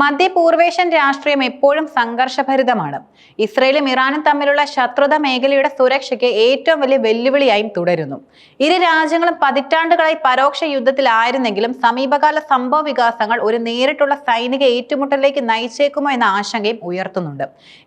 മധ്യപൂർവേഷ്യൻ രാഷ്ട്രീയം എപ്പോഴും സംഘർഷഭരിതമാണ്. ഇസ്രയേലും ഇറാനും തമ്മിലുള്ള ശത്രുത മേഖലയുടെ സുരക്ഷയ്ക്ക് ഏറ്റവും വലിയ വെല്ലുവിളിയായും തുടരുന്നു. ഇരു രാജ്യങ്ങളും പതിറ്റാണ്ടുകളായി പരോക്ഷ യുദ്ധത്തിലായിരുന്നെങ്കിലും സമീപകാല സംഭവ വികാസങ്ങൾ ഒരു നേരിട്ടുള്ള സൈനിക ഏറ്റുമുട്ടലിലേക്ക് നയിച്ചേക്കുമോ എന്ന ആശങ്കയും ഉയർത്തുന്നുണ്ട്.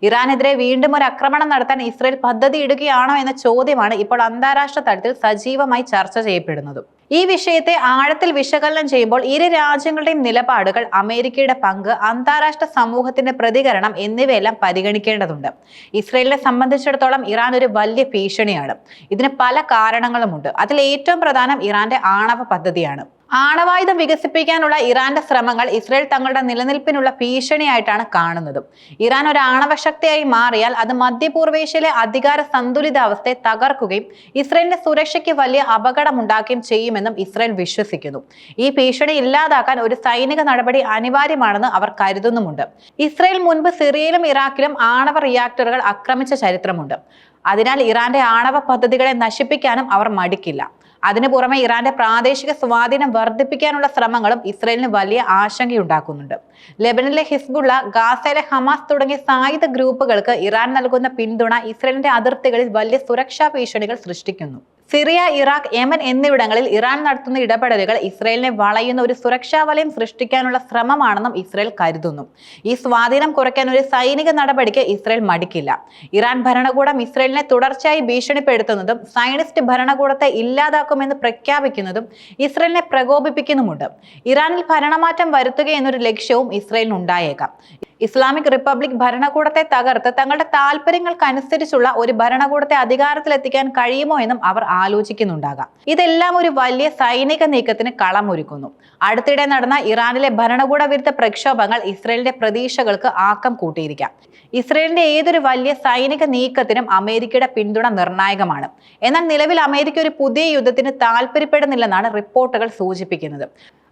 ഇറാനെതിരെ വീണ്ടും ഒരു ആക്രമണം നടത്താൻ ഇസ്രയേൽ പദ്ധതി ഇടുകയാണോ എന്ന ചോദ്യമാണ് ഇപ്പോൾ അന്താരാഷ്ട്ര തലത്തിൽ സജീവമായി ചർച്ച ചെയ്യപ്പെടുന്നതും. ഈ വിഷയത്തെ ആഴത്തിൽ വിശകലനം ചെയ്യുമ്പോൾ ഇരു രാജ്യങ്ങളുടെയും നിലപാടുകൾ അമേരിക്കയുടെ പങ്ക് അന്താരാഷ്ട്ര സമൂഹത്തിന്റെ പ്രതികരണം എന്നിവയെല്ലാം പരിഗണിക്കേണ്ടതുണ്ട്. ഇസ്രയേലിനെ സംബന്ധിച്ചിടത്തോളം ഇറാൻ ഒരു വലിയ ഭീഷണിയാണ്. ഇതിന് പല കാരണങ്ങളുമുണ്ട്. അതിൽ ഏറ്റവും പ്രധാനം ഇറാന്റെ ആണവ പദ്ധതിയാണ്. ആണവായുധം വികസിപ്പിക്കാനുള്ള ഇറാന്റെ ശ്രമങ്ങൾ ഇസ്രയേൽ തങ്ങളുടെ നിലനിൽപ്പിനുള്ള ഭീഷണിയായിട്ടാണ് കാണുന്നത്. ഇറാൻ ഒരു ആണവശക്തിയായി മാറിയാൽ അത് മധ്യപൂർവേഷ്യയിലെ അധികാര സന്തുലിതാവസ്ഥയെ തകർക്കുകയും ഇസ്രയേലിന്റെ സുരക്ഷയ്ക്ക് വലിയ അപകടമുണ്ടാക്കുകയും ചെയ്യുമെന്നും ഇസ്രയേൽ വിശ്വസിക്കുന്നു. ഈ ഭീഷണി ഇല്ലാതാക്കാൻ ഒരു സൈനിക നടപടി അനിവാര്യമാണെന്ന് അവർ കരുതുന്നുമുണ്ട്. ഇസ്രയേൽ മുൻപ് സിറിയയിലും ഇറാഖിലും ആണവ റിയാക്ടറുകൾ ആക്രമിച്ച ചരിത്രമുണ്ട്. അതിനാൽ ഇറാന്റെ ആണവ പദ്ധതികളെ നശിപ്പിക്കാനും അവർ മടിക്കില്ല. അതിനു പുറമെ ഇറാന്റെ പ്രാദേശിക സ്വാധീനം വർദ്ധിപ്പിക്കാനുള്ള ശ്രമങ്ങളും ഇസ്രയേലിന് വലിയ ആശങ്കയുണ്ടാക്കുന്നുണ്ട്. ലെബനിലെ ഹിസ്ബുള്ള ഗാസയിലെ ഹമാസ് തുടങ്ങിയ സായുധ ഗ്രൂപ്പുകൾക്ക് ഇറാൻ നൽകുന്ന പിന്തുണ ഇസ്രയേലിന്റെ അതിർത്തികളിൽ വലിയ സുരക്ഷാ ഭീഷണികൾ സൃഷ്ടിക്കുന്നു. സിറിയ ഇറാഖ് യമൻ എന്നിവിടങ്ങളിൽ ഇറാൻ നടത്തുന്ന ഇടപെടലുകൾ ഇസ്രയേലിനെ വളയുന്ന ഒരു സുരക്ഷാ വലയം സൃഷ്ടിക്കാനുള്ള ശ്രമമാണെന്നും ഇസ്രയേൽ കരുതുന്നു. ഈ സ്വാധീനം കുറയ്ക്കാൻ ഒരു സൈനിക നടപടിക്ക് ഇസ്രയേൽ മടിക്കില്ല. ഇറാൻ ഭരണകൂടം ഇസ്രയേലിനെ തുടർച്ചയായി ഭീഷണിപ്പെടുത്തുന്നതും സൈനിസ്റ്റ് ഭരണകൂടത്തെ ഇല്ലാതാക്കുമെന്ന് പ്രഖ്യാപിക്കുന്നതും ഇസ്രയേലിനെ പ്രകോപിപ്പിക്കുന്നുമുണ്ട്. ഇറാനിൽ ഭരണമാറ്റം വരുത്തുക എന്നൊരു ലക്ഷ്യവും ഇസ്രയേലിന് ഉണ്ടായേക്കാം ഇസ്ലാമിക് റിപ്പബ്ലിക് ഭരണകൂടത്തെ തകർത്ത് തങ്ങളുടെ താല്പര്യങ്ങൾക്കനുസരിച്ചുള്ള ഒരു ഭരണകൂടത്തെ അധികാരത്തിലെത്തിക്കാൻ കഴിയുമോ എന്നും അവർ ആലോചിക്കുന്നുണ്ടാകാം. ഇതെല്ലാം ഒരു വലിയ സൈനിക നീക്കത്തിന് കളമൊരുക്കുന്നു. അടുത്തിടെ നടന്ന ഇറാനിലെ ഭരണകൂട വിരുദ്ധ പ്രക്ഷോഭങ്ങൾ ഇസ്രയേലിന്റെ പ്രതീക്ഷകൾക്ക് ആക്കം കൂട്ടിയിരിക്കാം. ഇസ്രയേലിന്റെ ഏതൊരു വലിയ സൈനിക നീക്കത്തിനും അമേരിക്കയുടെ പിന്തുണ നിർണായകമാണ്. എന്നാൽ നിലവിൽ അമേരിക്ക ഒരു പുതിയ യുദ്ധത്തിന് താല്പര്യപ്പെടുന്നില്ലെന്നാണ് റിപ്പോർട്ടുകൾ സൂചിപ്പിക്കുന്നത്.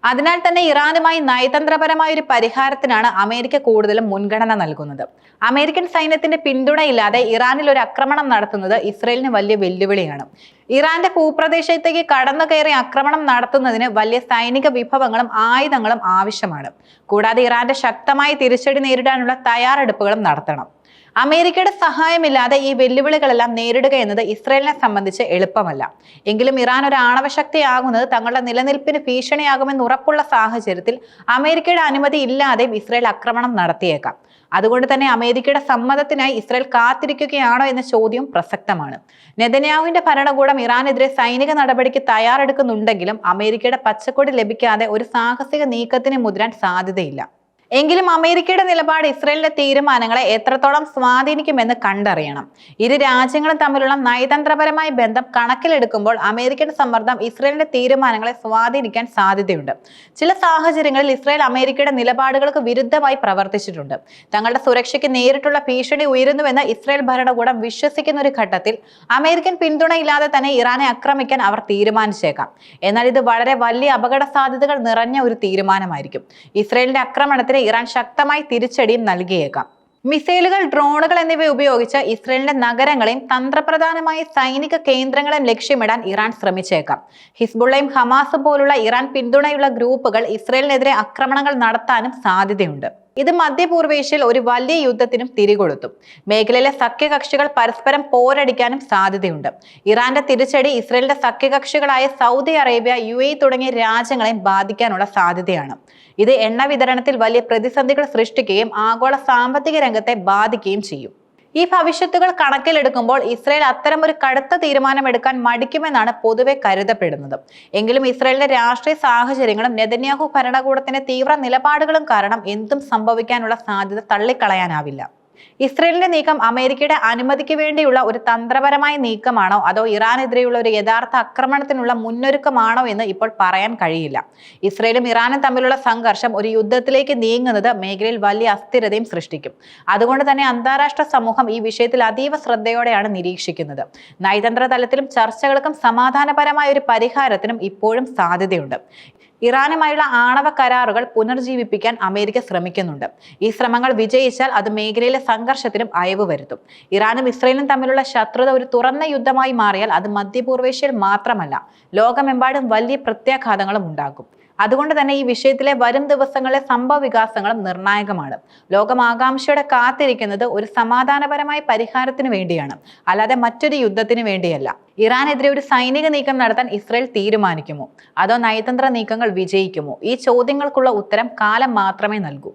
അതിനാൽ തന്നെ ഇറാനുമായി നയതന്ത്രപരമായ ഒരു പരിഹാരത്തിനാണ് അമേരിക്ക കൂടുതലും മുൻഗണന നൽകുന്നത്. അമേരിക്കൻ സൈന്യത്തിന്റെ പിന്തുണയില്ലാതെ ഇറാനിൽ ഒരു ആക്രമണം നടത്തുന്നത് ഇസ്രയേലിന് വലിയ വെല്ലുവിളിയാണ്. ഇറാന്റെ ഭൂപ്രദേശത്തേക്ക് കടന്നു കയറി ആക്രമണം നടത്തുന്നതിന് വലിയ സൈനിക വിഭവങ്ങളും ആയുധങ്ങളും ആവശ്യമാണ്. കൂടാതെ ഇറാന്റെ ശക്തമായ തിരിച്ചടി നേരിടാനുള്ള തയ്യാറെടുപ്പുകളും നടത്തണം. അമേരിക്കയുടെ സഹായമില്ലാതെ ഈ വെല്ലുവിളികളെല്ലാം നേരിടുക എന്നത് ഇസ്രയേലിനെ സംബന്ധിച്ച് എളുപ്പമല്ല. എങ്കിലും ഇറാൻ ഒരു ആണവശക്തിയാകുന്നത് തങ്ങളുടെ നിലനിൽപ്പിന് ഭീഷണിയാകുമെന്ന് ഉറപ്പുള്ള സാഹചര്യത്തിൽ അമേരിക്കയുടെ അനുമതി ഇല്ലാതെയും ഇസ്രയേൽ ആക്രമണം നടത്തിയേക്കാം. അതുകൊണ്ട് തന്നെ അമേരിക്കയുടെ സമ്മതത്തിനായി ഇസ്രയേൽ കാത്തിരിക്കുകയാണോ എന്ന ചോദ്യം പ്രസക്തമാണ്. നെതന്യാഹുവിന്റെ ഭരണകൂടം ഇറാനെതിരെ സൈനിക നടപടിക്ക് തയ്യാറെടുക്കുന്നുണ്ടെങ്കിലും അമേരിക്കയുടെ പച്ചക്കൊടി ലഭിക്കാതെ ഒരു സാഹസിക നീക്കത്തിന് മുതിരാൻ സാധ്യതയില്ല. എങ്കിലും അമേരിക്കയുടെ നിലപാട് ഇസ്രയേലിന്റെ തീരുമാനങ്ങളെ എത്രത്തോളം സ്വാധീനിക്കുമെന്ന് കണ്ടറിയണം. ഇരു രാജ്യങ്ങളും തമ്മിലുള്ള നയതന്ത്രപരമായ ബന്ധം കണക്കിലെടുക്കുമ്പോൾ അമേരിക്കൻ സമ്മർദ്ദം ഇസ്രയേലിന്റെ തീരുമാനങ്ങളെ സ്വാധീനിക്കാൻ സാധ്യതയുണ്ട്. ചില സാഹചര്യങ്ങളിൽ ഇസ്രയേൽ അമേരിക്കയുടെ നിലപാടുകൾക്ക് വിരുദ്ധമായി പ്രവർത്തിച്ചിട്ടുണ്ട്. തങ്ങളുടെ സുരക്ഷയ്ക്ക് നേരിട്ടുള്ള ഭീഷണി ഉയരുന്നുവെന്ന് ഇസ്രയേൽ ഭരണകൂടം വിശ്വസിക്കുന്ന ഒരു ഘട്ടത്തിൽ അമേരിക്കൻ പിന്തുണയില്ലാതെ തന്നെ ഇറാനെ ആക്രമിക്കാൻ അവർ തീരുമാനിച്ചേക്കാം. എന്നാൽ ഇത് വളരെ വലിയ അപകട സാധ്യതകൾ നിറഞ്ഞ ഒരു തീരുമാനമായിരിക്കും. ഇസ്രയേലിന്റെ ആക്രമണത്തിന് ഇറാൻ ശക്തമായി തിരിച്ചടിയും നൽകിയേക്കാം. മിസൈലുകൾ ഡ്രോണുകൾ എന്നിവ ഉപയോഗിച്ച് ഇസ്രയേലിന്റെ നഗരങ്ങളെയും തന്ത്രപ്രധാനമായ സൈനിക കേന്ദ്രങ്ങളെയും ലക്ഷ്യമിടാൻ ഇറാൻ ശ്രമിച്ചേക്കാം. ഹിസ്ബുള്ളയും ഹമാസും പോലുള്ള ഇറാൻ പിന്തുണയുള്ള ഗ്രൂപ്പുകൾ ഇസ്രയേലിനെതിരെ ആക്രമണങ്ങൾ നടത്താനും സാധ്യതയുണ്ട്. ഇത് മധ്യപൂർവേഷ്യയിൽ ഒരു വലിയ യുദ്ധത്തിനും തിരികൊളുത്തും മേഖലയിലെ സഖ്യകക്ഷികൾ പരസ്പരം പോരടിക്കാനും സാധ്യതയുണ്ട്. ഇറാന്റെ തിരിച്ചടി ഇസ്രയേലിന്റെ സഖ്യകക്ഷികളായ സൗദി അറേബ്യ യു എ തുടങ്ങിയ രാജ്യങ്ങളെയും ബാധിക്കാനുള്ള സാധ്യതയാണ്. ഇത് എണ്ണ വിതരണത്തിൽ വലിയ പ്രതിസന്ധികൾ സൃഷ്ടിക്കുകയും ആഗോള സാമ്പത്തിക രംഗത്തെ ബാധിക്കുകയും ചെയ്യും. ഈ ഭവിഷ്യത്തുകൾ കണക്കിലെടുക്കുമ്പോൾ ഇസ്രയേൽ ഒരു കടുത്ത തീരുമാനമെടുക്കാൻ മടിക്കുമെന്നാണ് പൊതുവെ കരുതപ്പെടുന്നത്. എങ്കിലും ഇസ്രയേലിന്റെ രാഷ്ട്രീയ സാഹചര്യങ്ങളും നെതന്യാഹു ഭരണകൂടത്തിന്റെ തീവ്ര നിലപാടുകളും കാരണം എന്തും സംഭവിക്കാനുള്ള സാധ്യത തള്ളിക്കളയാനാവില്ല. ഇസ്രയേലിന്റെ നീക്കം അമേരിക്കയുടെ അനുമതിക്ക് വേണ്ടിയുള്ള ഒരു തന്ത്രപരമായ നീക്കമാണോ? അതോ ഇറാനെതിരെയുള്ള ഒരു യഥാർത്ഥ ആക്രമണത്തിനുള്ള മുന്നൊരുക്കമാണോ എന്ന് ഇപ്പോൾ പറയാൻ കഴിയില്ല. ഇസ്രയേലും ഇറാനും തമ്മിലുള്ള സംഘർഷം ഒരു യുദ്ധത്തിലേക്ക് നീങ്ങുന്നത് മേഖലയിൽ വലിയ അസ്ഥിരതയും സൃഷ്ടിക്കും. അതുകൊണ്ട് തന്നെ അന്താരാഷ്ട്ര സമൂഹം ഈ വിഷയത്തിൽ അതീവ ശ്രദ്ധയോടെയാണ് നിരീക്ഷിക്കുന്നത്. നയതന്ത്ര തലത്തിലും ചർച്ചകൾക്കും സമാധാനപരമായ ഒരു പരിഹാരത്തിനും ഇപ്പോഴും സാധ്യതയുണ്ട്. ഇറാനുമായുള്ള ആണവ കരാറുകൾ പുനർജീവിപ്പിക്കാൻ അമേരിക്ക ശ്രമിക്കുന്നുണ്ട്. ഈ ശ്രമങ്ങൾ വിജയിച്ചാൽ അത് മേഖലയിലെ സംഘർഷത്തിനും അയവ് വരുത്തും. ഇറാനും ഇസ്രയേലും തമ്മിലുള്ള ശത്രുത ഒരു തുറന്ന യുദ്ധമായി മാറിയാൽ അത് മധ്യപൂർവേഷ്യയിൽ മാത്രമല്ല ലോകമെമ്പാടും വലിയ പ്രത്യാഘാതങ്ങളും ഉണ്ടാക്കും. അതുകൊണ്ട് തന്നെ ഈ വിഷയത്തിലെ വരും ദിവസങ്ങളിലെ സംഭവ വികാസങ്ങളും നിർണായകമാണ്. ലോകം കാത്തിരിക്കുന്നത് ഒരു സമാധാനപരമായ പരിഹാരത്തിന് വേണ്ടിയാണ്. അല്ലാതെ മറ്റൊരു യുദ്ധത്തിന് വേണ്ടിയല്ല. ഇറാനെതിരെ ഒരു സൈനിക നീക്കം നടത്താൻ ഇസ്രയേൽ തീരുമാനിക്കുമോ? അതോ നയതന്ത്ര നീക്കങ്ങൾ വിജയിക്കുമോ? ഈ ചോദ്യങ്ങൾക്കുള്ള ഉത്തരം കാലം മാത്രമേ നൽകൂ.